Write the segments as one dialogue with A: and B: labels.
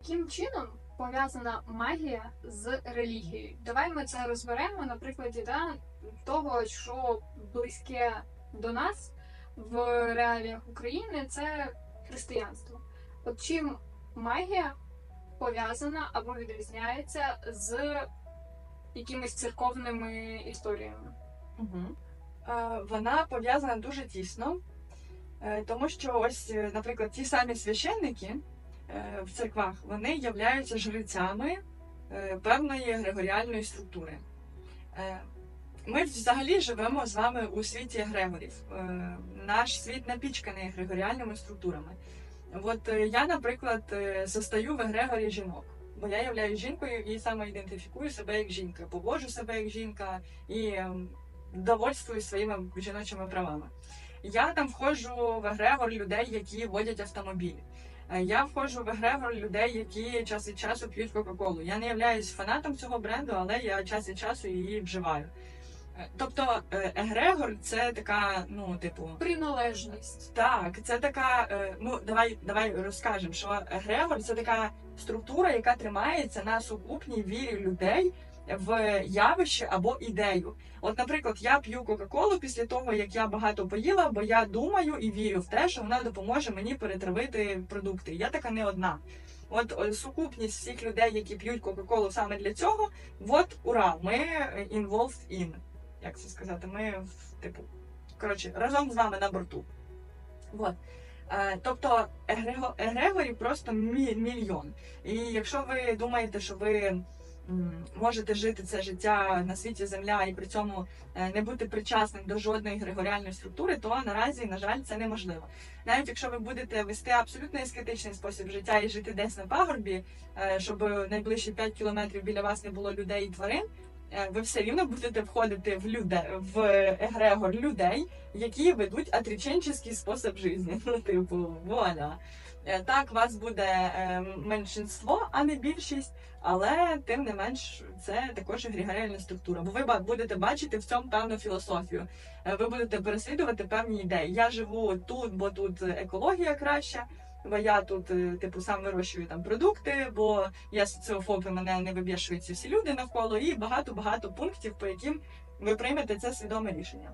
A: Яким чином пов'язана магія з релігією? Давай ми це розберемо на прикладі да, того, що близьке до нас в реаліях України це християнство. От чим магія пов'язана або відрізняється з якимись церковними історіями?
B: Угу. Вона пов'язана дуже тісно, е, тому що ось, е, наприклад, ті самі священники в церквах вони являються жрецями е, певної егрегоріальної структури. Е, Ми взагалі живемо з вами у світі егрегорів. Е, Наш світ напічканий егрегоріальними структурами. От е, я, наприклад, е, застаю в егрегорі жінок, бо я являюсь жінкою і саме ідентифікую себе як жінка, поводжу себе як жінка і ем, довольствуюсь своїми жіночими правами. Я там входжу в егрегор людей, які водять автомобіль. Е, Я входжу в егрегор людей, які час від часу п'ють Кока-Колу. Я не являюсь фанатом цього бренду, але я час від часу її вживаю. Е, Тобто е, егрегор це така, ну, типу,
A: Приналежність.
B: так, це така. Ну, давай, давай розкажемо, що егрегор це така структура, яка тримається на сукупній вірі людей в явище або ідею. От, наприклад, я п'ю Кока-Колу після того, як я багато поїла, бо я думаю і вірю в те, що вона допоможе мені перетравити продукти. Я така не одна. От е, сукупність всіх людей, які п'ють Кока-Колу саме для цього, от ура, ми е, involved in. Як це сказати? Ми типу коротше разом з вами на борту. От. Е, Тобто егрего- егрегорів просто мільйон. І якщо ви думаєте, що ви можете жити це життя на світі Земля і при цьому е, не бути причасним до жодної григоріальної структури, то наразі, на жаль, це неможливо. Навіть якщо ви будете вести абсолютно ескетичний спосіб життя і жити десь на пагорбі, е, щоб найближчі 5 кілометрів біля вас не було людей і тварин, ви все рівно будете входити в люде в егрегор людей, які ведуть отреченческий спосіб життя. Ну, типу, вуаля. Е, Так, вас буде е, меншинство, а не більшість, але тим не менш це також егрегоріальна структура. Бо ви будете бачити в цьому певну філософію. Е, Ви будете переслідувати певні ідеї. Я живу тут, бо тут екологія краща. Бо я тут, е, типу, сам вирощую там продукти, бо я соціофоб, і мене не вибішують всі люди навколо, і багато-багато пунктів, по яким ви приймете це свідоме рішення.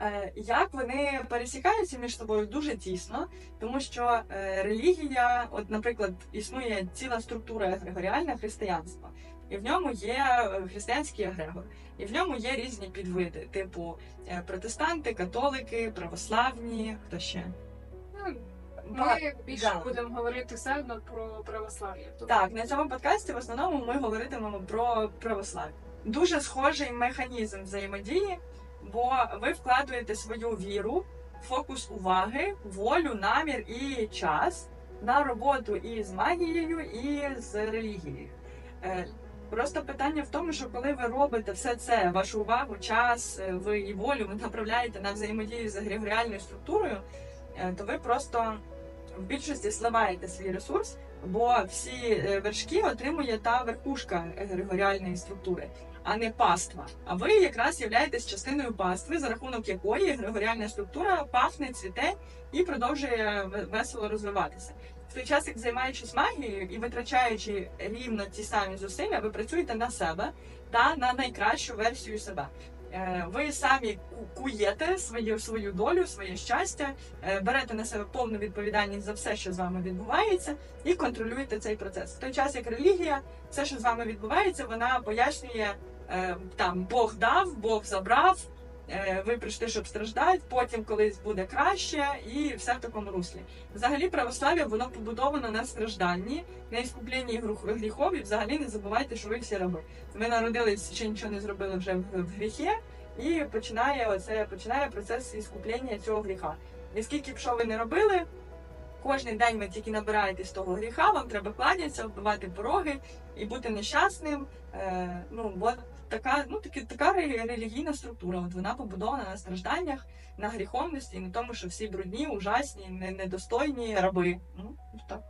B: Е, Як вони пересікаються між собою дуже тісно, тому що е, релігія, от, наприклад, існує ціла структура егрегоріальна християнства, і в ньому є християнський егрегор, і в ньому є різні підвиди, типу протестанти, католики, православні, хто ще?
A: Ми більше
B: да.
A: будемо говорити все одно про православ'я. Тобто
B: Так, на цьому подкасті в основному ми говоритимемо про православ'я. Дуже схожий механізм взаємодії, бо ви вкладуєте свою віру, фокус уваги, волю, намір і час на роботу і з магією, і з релігією. Е, Просто питання в тому, що коли ви робите все це, вашу увагу, час, е, ви і волю ви направляєте на взаємодію з егрегоріальною структурою, е, то ви просто в більшості сливаєте свій ресурс, бо всі е, вершки отримує та верхушка егрегоріальної структури, а не паства. А ви якраз являєтесь частиною пастви, за рахунок якої егрегоріальна структура пахне, цвіте і продовжує весело розвиватися. В той час, як займаючись магією і витрачаючи рівно ті самі зусилля, ви працюєте на себе та на найкращу версію себе. Е, Ви самі ку- куєте свою свою долю, своє щастя, е, берете на себе повну відповідальність за все, що з вами відбувається, і контролюєте цей процес. В той час, як релігія, все, що з вами відбувається, вона пояснює е, там Бог дав, Бог забрав. Е, Ви прийшли, щоб страждати, потім колись буде краще, і все в такому руслі. Взагалі, православ'я воно побудовано на стражданні, на іскупленні гріхов, і взагалі не забувайте, що ви всі раби. Ви народились, ще нічого не зробили вже в, в гріхі, і починає оце починає процес іскуплення цього гріха. І скільки б що ви не робили, кожен день ви тільки набираєтесь того гріха, вам треба кланятися, вбивати пороги і бути нещасним. Е, ну, бо така, ну, такі, така ре- релігійна структура. От вона побудована на стражданнях, на гріховності, на тому, що всі брудні, ужасні, не- недостойні раби. Ну, так.